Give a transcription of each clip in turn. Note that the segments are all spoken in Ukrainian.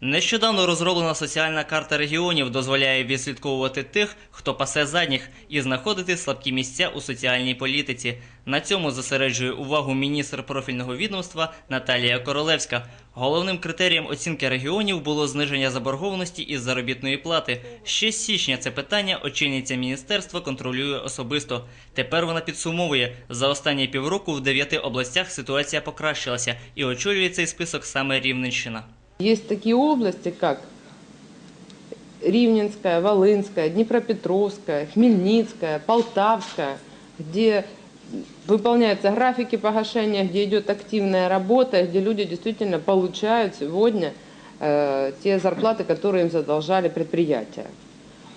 Нещодавно розроблена соціальна карта регіонів дозволяє відслідковувати тих, хто пасе задніх, і знаходити слабкі місця у соціальній політиці. На цьому зосереджує увагу міністр профільного відомства Наталія Королевська. Головним критерієм оцінки регіонів було зниження заборгованості із заробітної плати. Ще з січня це питання очільниця міністерства контролює особисто. Тепер вона підсумовує за останні півроку в дев'яти областях ситуація покращилася і очолює цей список саме Рівненщина. Есть такие области, как Ривненская, Волынская, Днепропетровская, Хмельницкая, Полтавская, где выполняются графики погашения, где идет активная работа, где люди действительно получают сегодня э, те зарплаты, которые им задолжали предприятия.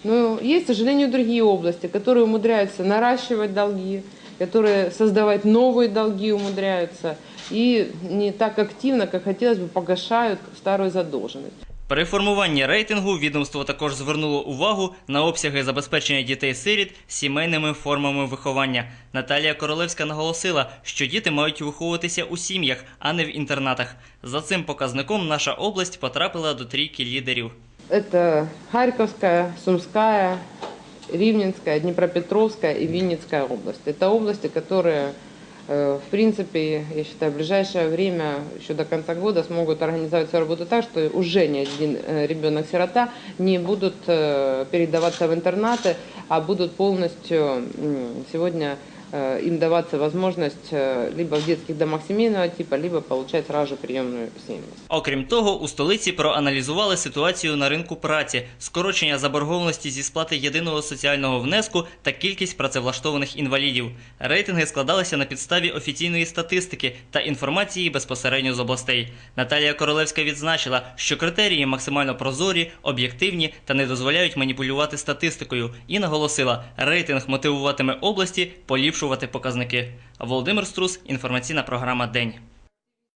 Но есть, к сожалению, другие области, которые умудряются наращивать долги, которые создавать новые долги умудряются и не так активно, как хотелось бы, погашают старую задолженность. При формуванні рейтингу відомство також звернуло увагу на обсяги забезпечення дітей-сиріт сімейними формами виховання. Наталія Королевська наголосила, що діти мають виховуватися у сім'ях, а не в інтернатах. За цим показником наша область потрапила до трійки лідерів. Это Харьковская, Сумская, Ривненская, Днепропетровская и Винницкая область. Это области, которые, э, в принципе, я считаю, в ближайшее время, еще до конца года, смогут организовать свою работу так, что уже ни один э, ребенок-сирота не будут э, передаваться в интернаты, а будут полностью м, сегодня э, им даваться возможность э, либо в детских домах семейного типа, либо получать сразу же приемную семью. Окрім того, у столиці проаналізували ситуацію на ринку праці, скорочення заборгованості зі сплати єдиного соціального внеску та кількість працевлаштованих інвалідів. Рейтинги складалися на підставі офіційної статистики та інформації безпосередньо з областей. Наталія Королевська відзначила, що критерії максимально прозорі, об'єктивні та не дозволяють маніпулювати статистикою, і наголосила, рейтинг мотивуватиме області поліпшувати показники. Володимир Струс, інформаційна програма День.